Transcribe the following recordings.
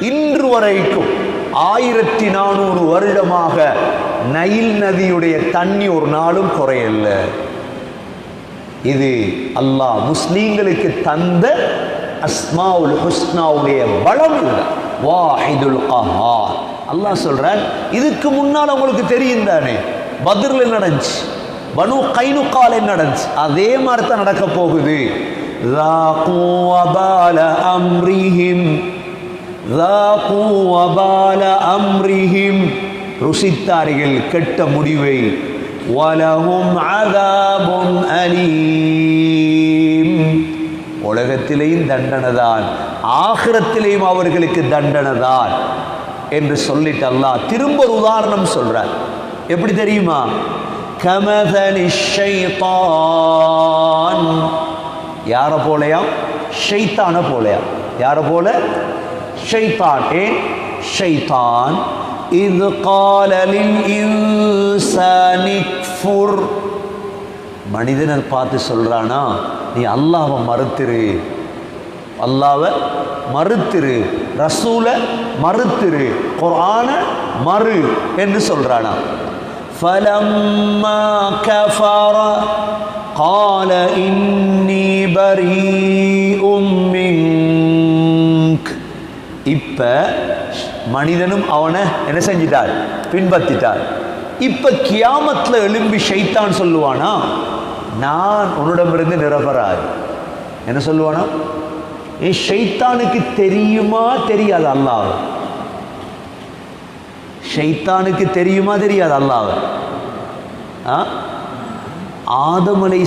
இன்று வரைக்கும் ஆயிரத்தி நானூறு வருடமாக நைல் நதியுடைய தண்ணி ஒரு நாளும் குறையல்ல இது அல்லாஹ் முஸ்லீம்களுக்கு தந்த அஸ்மாவுல் ஹுஸ்னாவுடைய பலம் வாஹிதுல் கஹார் அல்லாஹ் சொல்றான் இதுக்கு முன்னால் உங்களுக்கு தெரியும் தானே? பத்ரில் நடந்துச்சு? பனு கைனுக்கால நடந்துச்சு? அதே மாதிரி தான் நடக்க போகுது அம்ரிஹிம் ருசித்தார்கள் கெட்ட முடிவை. வலகும் அதாபும் அலீம் உலகத்திலேயும் தண்டனை தான். ஆகிரத்திலேயும் அவர்களுக்கு தண்டனைதான் என்று சொல்லிட்டு அல்லாஹ் திரும்ப ஒரு உதாரணம் சொல்கிறார் எப்படி தெரியுமா? கமதனி ஷைத்தான். யாரை போலையாம் ஷைத்தான போலையாம் யாரை போல? ஷைத்தான் ஏன் ஷைத்தான் இது காலலில் இன்சானிக்ஃபுர் மனிதனை பார்த்து சொல்றானா நீ அல்லாவை மறுத்திரு அல்லாவை மறுத்திரு ரசூலை மறுத்திரு குர்ஆன மறு என்று சொல்றானா فلما كفر قال إني بريء இப்ப மனிதனும் அவனை என்ன செஞ்சிட்டார்? பின்பற்றிட்டார். இப்ப கியாமத்துல எழும்பி ஷைத்தான் சொல்லுவானா? நான் உன்னிடமிருந்து நிரபராய். என்ன சொல்லுவானா? ஏ ஷைத்தானுக்கு தெரியுமா? தெரியாது அல்லாஹ். ஷைத்தானுக்கு தெரியுமா? தெரியாது அல்லாஹ். ஆ? ஆதம் அலை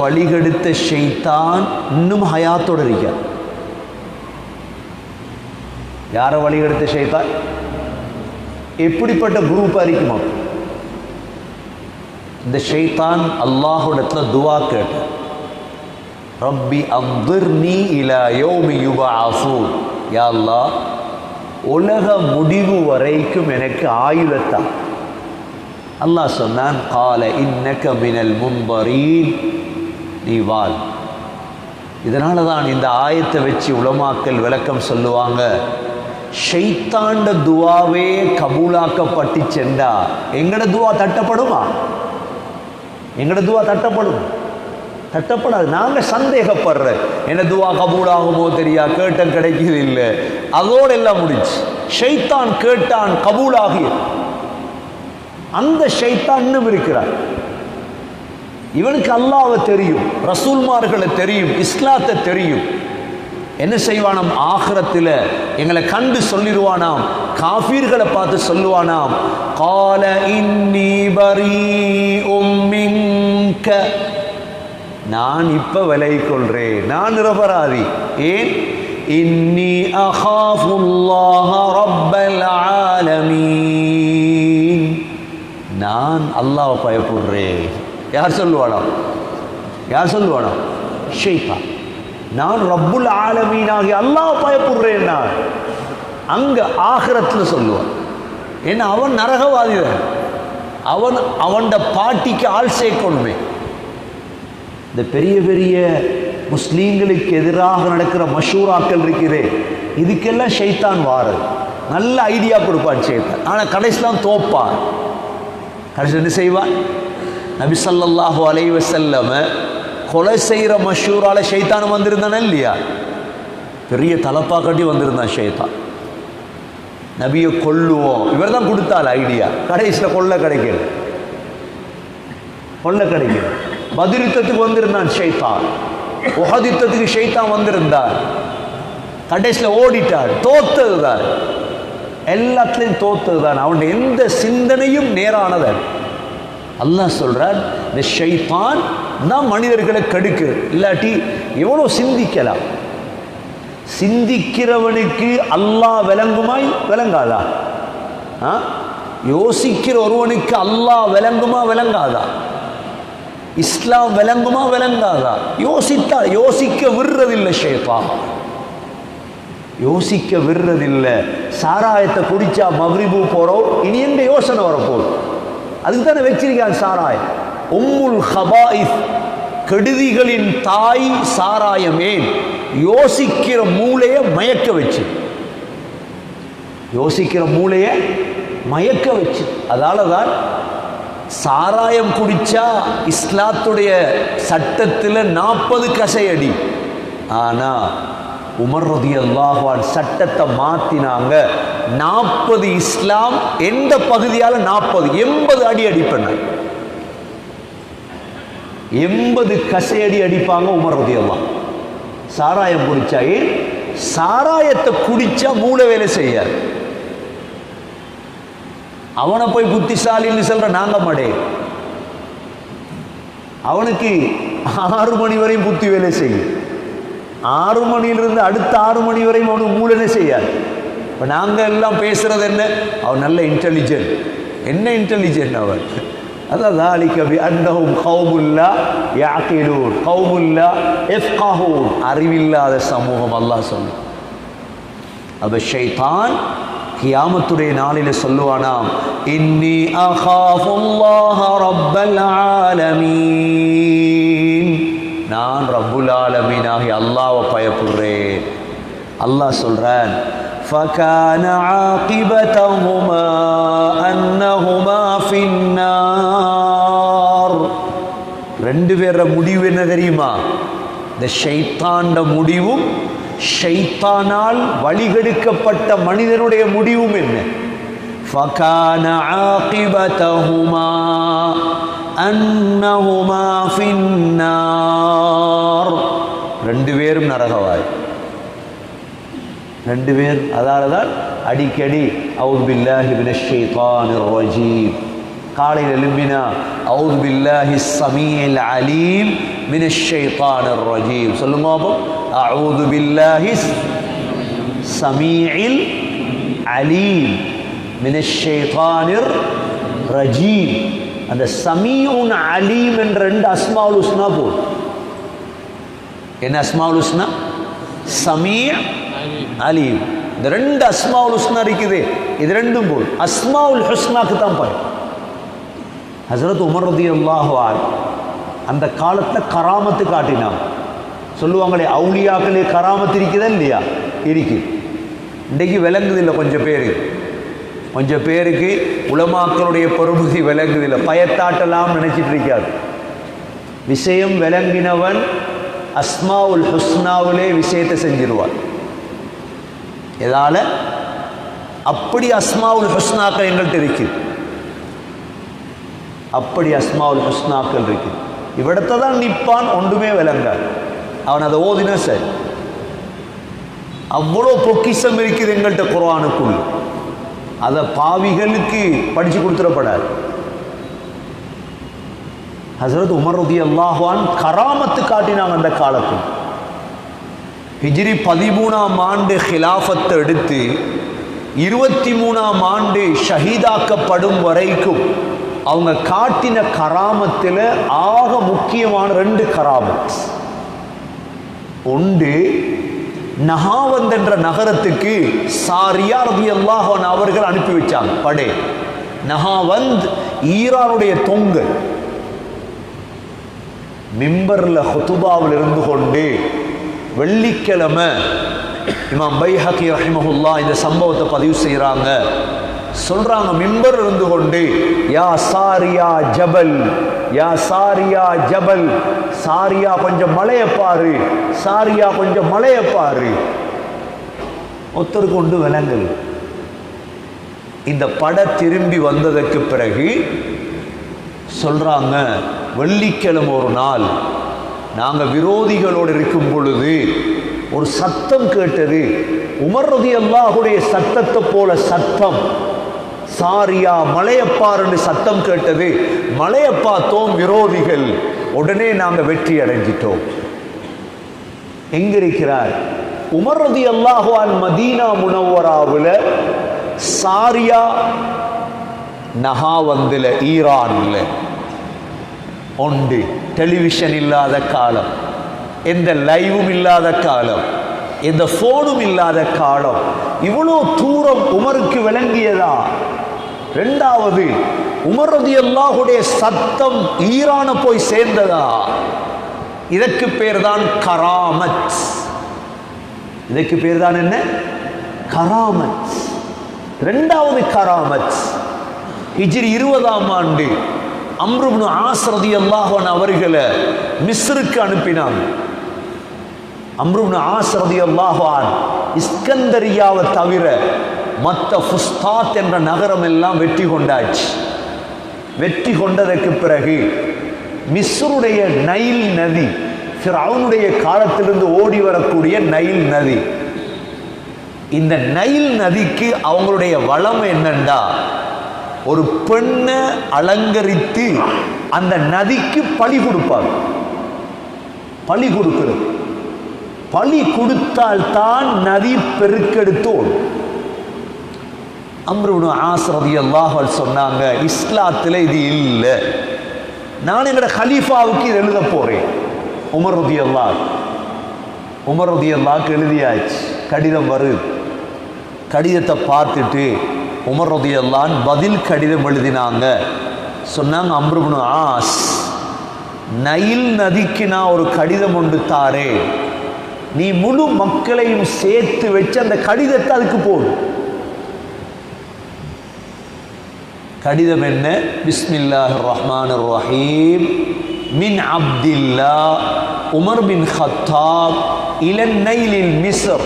வழிகெடுத்த ஷைத்தான் இன்னும் ஹயாத்தோட இருக்க யாரை வழிகெடுத்த ஷைத்தான்? எப்படிப்பட்ட குரூப் அறிக்குமா இந்த ஷைத்தான் அல்லாஹுடத்துல துவா கேட்டு ரப்பி நீ இலா யோமி யுபாஃபு யா அல்லாஹ் உலக முடிவு வரைக்கும் எனக்கு ஆயுதத்தான் அல்லாஹ் சொன்னான் கால இன்னக்க மினல் முன்பரீன் நீ வாழ். இதனால தான் இந்த ஆயத்தை வச்சு உளமாக்கல் விளக்கம் சொல்லுவாங்க. ஷெய்தாண்ட துவாவே கபூலாக்கப்பட்டு சென்றா எங்கட துவா தட்டப்படுமா? எங்கட துவா தட்டப்படும்? தட்டப்படாது. நாங்க சந்தேகப்படுற. என்ன துவா கபூலாகுமோ தெரியா? கேட்டம் கிடைக்கிறது இல்லை அதோட எல்லாம் முடிஞ்சு. ஷைத்தான் கேட்டான் கபூலாகிய. அந்த ஷைத்தான் இன்னும் இருக்கிறார் இவனுக்கு அல்லாவை தெரியும். ரசூல்மார்களை தெரியும். இஸ்லாத்தை தெரியும். என்ன செய்வானம்? ஆகரத்தில் எங்களை கண்டு சொல்லிடுவானாம். காஃபீர்களை பார்த்து சொல்லுவானாம். கால இன்னி பரி உம்மிங்க நான் இப்ப விலை கொள்றேன். நான் நிரபராதி. ஏன்? இன்னி அஹாஃபுல்லாஹ ரப்பல் ஆலமீன். நான் அல்லாஹ் பயப்படுறேன். யார் சொல்லுவானா யார் சொல்லுவானா ஷெய்தா நான் ரப்புல் ஆலமீனாகி அல்லாஹ் பயப்படுறேன் நான் அங்கே ஆகிரத்தில் சொல்லுவான். ஏன்னா அவன் நரகவாதி தான் அவன் அவன்ட பாட்டிக்கு ஆள் சேர்க்கணுமே. இந்த பெரிய பெரிய முஸ்லீம்களுக்கு எதிராக நடக்கிற மஷூராக்கள் இருக்கிறே இதுக்கெல்லாம் ஷைத்தான் வாரு நல்ல ஐடியா கொடுப்பான் ஷைத்தான். ஆனால் கடைசிலாம் தோப்பான். கடைசி என்ன செய்வான்? நபி ஸல்லல்லாஹு கொலை செய்கிற மஷூரால் ஷைத்தான் வந்திருந்தானே இல்லையா? பெரிய தலப்பா கட்டி வந்திருந்தான் ஷைத்தான். நபியை கொல்லுவோம். இவர் தான் கொடுத்தாள் ஐடியா. கடைசியில் கொள்ள கிடைக்கல. கொள்ள கிடைக்கல. பதிலுத்தத்துக்கு வந்திருந்தான் ஷைத்தான். உகதித்தத்துக்கு ஷைத்தான் வந்திருந்தார். கடைசியில் ஓடிட்டார். தோத்தது தான் எல்லாத்துலேயும் தோத்தது தான் எந்த சிந்தனையும் நேரானதன் அல்லாஹ் சொல்கிறார் இந்த ஷைத்தான் தான் மனிதர்களை கெடுக்கு. இல்லாட்டி எவ்வளோ சிந்திக்கலாம். சிந்திக்கிறவனுக்கு அல்லாஹ் விளங்குமாய்? விளங்காதா? ஆ? யோசிக்கிற ஒருவனுக்கு அல்லாஹ் விளங்குமா? விளங்காதா? இஸ்லாம் விளங்குமா? விளங்காதா? யோசித்தா யோசிக்க விடுறதில்லை ஷேப்பா யோசிக்க விடுறதில்லை சாராயத்தை குடிச்சா மக்ரிபு போறோம். இனி எங்க யோசனை வரப்போகுது? அதுக்கு தானே வச்சிருக்கான் சாராயம். உம்முல் ஹபாயிஸ் கெடுதிகளின் தாய் சாராயமே. யோசிக்கிற மூளையை மயக்க வச்சு. யோசிக்கிற மூளையை மயக்க வச்சு. அதால தான் சாராயம் குடிச்சா இஸ்லாத்துடைய சட்டத்தில் நாற்பது கசையடி. ஆனா உமர் ரதி அல்லாஹான் சட்டத்தை மாத்தினாங்க. நாற்பது இஸ்லாம் எந்த பகுதியால நாற்பது எண்பது அடி அடிப்பண்ண எண்பது கசையடி அடிப்பாங்க உமர் ரதி சாராயம் குடிச்சா ஏன்? சாராயத்தை குடிச்சா மூளை வேலை செய்யாது. அவனை போய் புத்திசாலின்னு சொல்ற நாங்க மாடே. அவனுக்கு ஆறு மணி வரையும் புத்தி வேலை செய்யும். ஆறு மணியிலிருந்து அடுத்த ஆறு மணி வரையும் அவனுக்கு மூலனே செய்யாது. இப்போ நாங்கள் எல்லாம் பேசுறது என்ன? அவன் நல்ல இன்டெலிஜென்ட் என்ன இன்டெலிஜென்ட் அவன்? அதான் ذلك بأنهم قوم لا يعقلون قوم لا يفقهون அறிவில்லாத சமூகம் அல்லாஹ் சொல்லும் அப்ப ஷைத்தான் கியாமத்துடைய நாளில சொல்லுவானாம் இன்னி அகாஃபுல்லாஹ ரப்பல் ஆலமீன் நான் ரப்புல் ஆலமீனாகி அல்லாஹ்வை பயப்படுறேன் அல்லாஹ் சொல்றான் فكان عاقبتهما أنهما في النار ரெண்டு பேர முடிவு என்ன தெரியுமா இந்த ஷைத்தாண்ட முடிவும் ஷைத்தானால் வழிகெடுக்கப்பட்ட மனிதனுடைய முடிவும் என்ன فكان عاقبتهما أنهما في النار ரெண்டு பேரும் நரகவாய் ரெண்டு பேர் அதால தான் அடிக்கடி அவுது பில்லாஹி மினஷ் ஷைத்தானிர் ரஜீம் காலையில் எழும்பினா அவுது பில்லாஹி ஸமீஇல் அலீம் மினஷ் ஷைத்தானிர் ரஜீம் சொல்லுங்க அப்போ அவுது பில்லாஹி ஸமீஇல் அலீம் மினஷ் ஷைத்தானிர் ரஜீம் அந்த சமீஉன் அலீம் என்ற ரெண்டு அஸ்மாவுல் ஹுஸ்னா போல் என்ன அஸ்மாவுல் ஹுஸ்னா சமீ அலீம் இந்த ரெண்டு அஸ்மாவுல் ஹுஸ்னா இருக்குது இது ரெண்டும் போல் அஸ்மாவுல் ஹுஸ்னாக்கு தான் பாரு ஹசரத் உமர் ரதி அல்லாஹால் அந்த காலத்தை கராமத்து காட்டினான். சொல்லுவாங்களே அவுளியாக்களே கராமத்து இருக்குதா இல்லையா? இருக்கு. இன்றைக்கு விளங்குதில்லை கொஞ்சம் பேருக்கு கொஞ்சம் பேருக்கு உலமாக்களுடைய பொறுமுதி விளங்குதில்லை. பயத்தாட்டலாம் நினைச்சிட்டு இருக்காது விஷயம் விளங்கினவன் அஸ்மாவுல் ஹுஸ்னாவிலே விஷயத்தை செஞ்சிருவான். எதால? அப்படி அஸ்மாவுல் ஹுஸ்னாக்கள் எங்கள்கிட்ட இருக்குது அப்படி அஸ்மாவுல் ஹுஸ்னாக்கள் இருக்குது இவ்விடத்தை தான் நிற்பான் ஒன்றுமே விளங்காது. அவன் அதை ஓதினா சரி. அவ்வளோ பொக்கிஷம் இருக்குது எங்கள்கிட்ட குரானுக்குள் அதை பாவிகளுக்கு படித்து கொடுத்துடப்படாது. ஹசரத் உமர் ரதி அல்லாஹான் கராமத்து காட்டினாங்க அந்த காலத்தில். ஹிஜ்ரி பதிமூணாம் ஆண்டு ஹிலாஃபத்தை எடுத்து இருபத்தி மூணாம் ஆண்டு ஷஹீதாக்கப்படும் வரைக்கும் அவங்க காட்டின கராமத்தில் ஆக முக்கியமான ரெண்டு கராமத் ஒன்று நகாவந்த் என்ற நகரத்துக்கு சாரியா ரபி அல்லாஹன் அவர்கள் அனுப்பி வச்சாங்க படே. நகாவந்த் ஈரானுடைய தொங்கு. மிம்பர்ல ஹொத்துபாவில் இருந்து கொண்டு வெள்ளிக்கிழமை இமாம் பைஹக்கி ரஹிமஹுல்லா இந்த சம்பவத்தை பதிவு செய்கிறாங்க சொல்றாங்க மிம்பர் இருந்து கொண்டு யா சாரியா ஜபல் யா சாரியா ஜபல் சாரியா கொஞ்சம் மலையை பாரு சாரியா கொஞ்சம் மலையை பாரு. ஒத்தர் கொண்டு விலங்கல். இந்த பட திரும்பி வந்ததற்கு பிறகு சொல்றாங்க வெள்ளிக்கிழமை ஒரு நாள் நாங்கள் விரோதிகளோடு இருக்கும் பொழுது ஒரு சத்தம் கேட்டது. உமர் ரதி அல்லாஹுடைய சத்தத்தை போல சத்தம். சாரியா மலையப்பாருன்னு சத்தம் கேட்டது. மலையப்பா தோம் விரோதிகள். உடனே நாங்கள் வெற்றி அடைஞ்சிட்டோம். எங்க இருக்கிறார் அல்லாஹுவான் மதீனா முனவராவில் சாரியா நகாவந்தில் ஈரான்ல. உண்டு. டெலிவிஷன் இல்லாத காலம். எந்த லைவும் இல்லாத காலம். எந்த ஃபோனும் இல்லாத காலம். இவ்வளோ தூரம் உமருக்கு விளங்கியதா? ரெண்டாவது உமர் ரதியல்லாஹுடைய சத்தம் ஈரான போய் சேர்ந்ததா? இதற்கு பேர் தான் கராமத். இதற்கு பேர் தான் என்ன? கராமத். ரெண்டாவது கராமத். ஹிஜ்ரி இருபதாம் ஆண்டு அம்ருப்னு ஆசரதி அல்லாஹன் அவர்களை மிஸ்ருக்கு அனுப்பினாங்க. அம்ருப்னு ஆசரதி அல்லாஹான் இஸ்கந்தரியாவை தவிர மற்ற ஃபுஸ்தாத் என்ற நகரம் எல்லாம் வெற்றி கொண்டாச்சு. வெற்றி கொண்டதற்கு பிறகு மிஸ்ருடைய நைல் நதி அவனுடைய காலத்திலிருந்து ஓடி வரக்கூடிய நைல் நதி. இந்த நைல் நதிக்கு அவங்களுடைய வளம் என்னண்டா ஒரு பெண்ணை அலங்கரித்து அந்த நதிக்கு பழி கொடுப்பாங்க. பழி கொடுக்கிறது. பழி கொடுத்தால்தான் நதி பெருக்கெடுத்து ஓடும். அம்ருனு ஆசரதி அல்லாஹல் சொன்னாங்க இஸ்லாத்தில் இது இல்லை. நான் எங்களோட ஹலீஃபாவுக்கு இது எழுத போகிறேன் உமர் ரதி அல்லா உமர் ரதி அல்லாக்கு எழுதியாச்சு. கடிதம் வருது. கடிதத்தை பார்த்துட்டு உமர் ரதி அல்லான் பதில் கடிதம் எழுதினாங்க. சொன்னாங்க அம்ருபுனு ஆஸ் நயில் நதிக்கு நான் ஒரு கடிதம் ஒன்று தாரேன். நீ முழு மக்களையும் சேர்த்து வச்சு அந்த கடிதத்தை அதுக்கு போடும் கடிதம் என்ன பிஸ்மில்லாஹ் ரஹ்மான் ரஹீம் மின் அப்தில்லா உமர் பின் ஹத்தாப் இலன் நைலில் மிஸ்ர்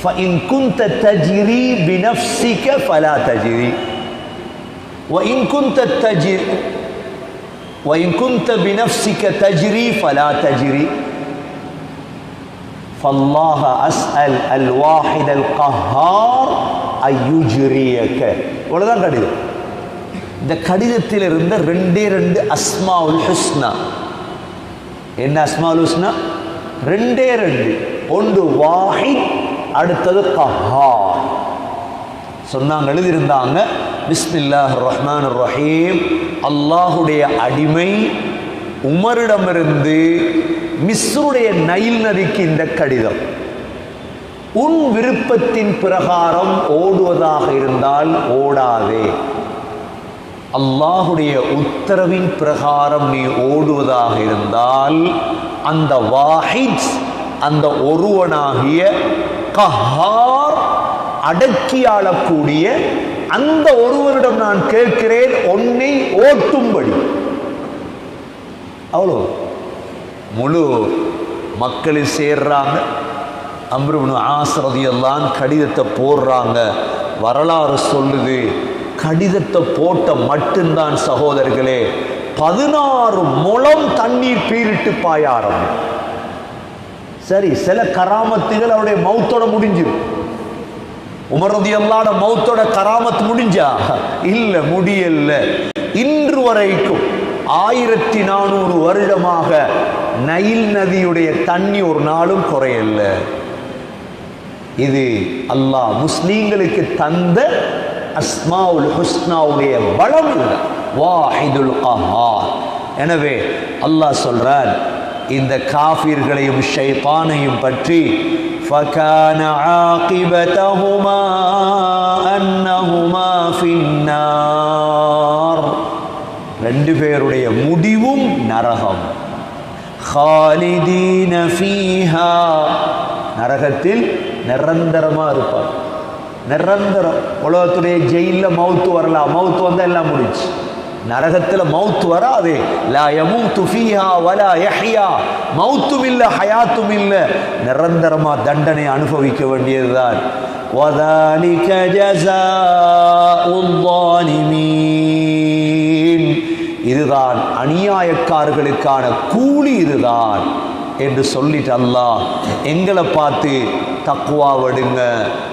فإن كنت تجري بنفسك فلا تجري وإن كنت تجري وإن كنت بنفسك تجري فلا تجري فالله أسأل الواحد القهار أن يجريك இவ்வளவுதான் கடிதம் இந்த கடிதத்தில் இருந்த ரெண்டே ரெண்டு அஸ்மாவுல் ஹுஸ்னா. என்ன அஸ்மாவுல் ஹுஸ்னா? ரெண்டே ரெண்டு. ஒன்று வாஹி அடுத்தது கஹா சொன்னாங்க எழுதியிருந்தாங்க. பிஸ்மில்லாஹ் ரஹ்மான் ரஹீம். அல்லாஹுடைய அடிமை உமரிடமிருந்து மிஸ்ருடைய நைல் நதிக்கு இந்த கடிதம். உன் விருப்பத்தின் பிரகாரம் ஓடுவதாக இருந்தால் ஓடாதே. அல்லாஹுடைய உத்தரவின் பிரகாரம் நீ ஓடுவதாக இருந்தால் அந்த வாஹித் அந்த ஒருவனாகிய கஹார் அடக்கியாளக்கூடிய அந்த ஒருவரிடம் நான் கேட்கிறேன் உன்னை ஓட்டும்படி. அவ்வளோ முழு மக்களில் சேர்றாங்க. அம்ருபனு ஆசிரதியெல்லாம் கடிதத்தை போடுறாங்க. வரலாறு சொல்லுது. கடிதத்தை போட்ட மட்டும்தான் சகோதரர்களே பதினாறு முளம் தண்ணீர் பீரிட்டு பாய சரி சில கராமத்துகள் அவருடைய மௌத்தோட முடிஞ்சிடும் உமரதி அல்லாட மௌத்தோட கராமத் முடிஞ்சா? இல்ல முடியல. இன்று வரைக்கும் ஆயிரத்தி நானூறு வருடமாக நைல் நதியுடைய தண்ணி ஒரு நாளும் குறையல. இது அல்லாஹ் முஸ்லீம்களுக்கு தந்த அஸ்மாவுல் ஹுஸ்னாவுடைய பலம் இல்லை வாஹிதுல் கஹார் எனவே அல்லாஹ் சொல்றார் இந்த காஃபிர்களையும் ஷைத்தானையும் பற்றி فكان عاقبتهما أنهما في النار ரெண்டு பேருடைய முடிவும் நரகம் خالدين فيها நரகத்தில் நிரந்தரமா இருப்பார் நிரந்தரம் உலகத்துடைய ஜெயிலில் மவுத்து வரலாம் மவுத்து வந்தால் எல்லாம் முடிச்சு நரகத்தில் மவுத்து வராது லா யமூத்து ஃபீஹா வலா யஹ்யா மவுத்தும் இல்லை ஹயாத்தும் இல்லை நிரந்தரமா தண்டனை அனுபவிக்க வேண்டியதுதான் وذلك جزاء الظالمين இதுதான் அநியாயக்காரர்களுக்கான கூலி இதுதான் என்று சொல்லிட்டு அல்லாஹ் எங்களை பார்த்து தக்குவா விடுங்க.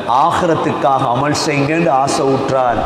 ஆகிறத்துக்காக அமல் செய்யுங்கன்னு ஆசை விட்டுறான்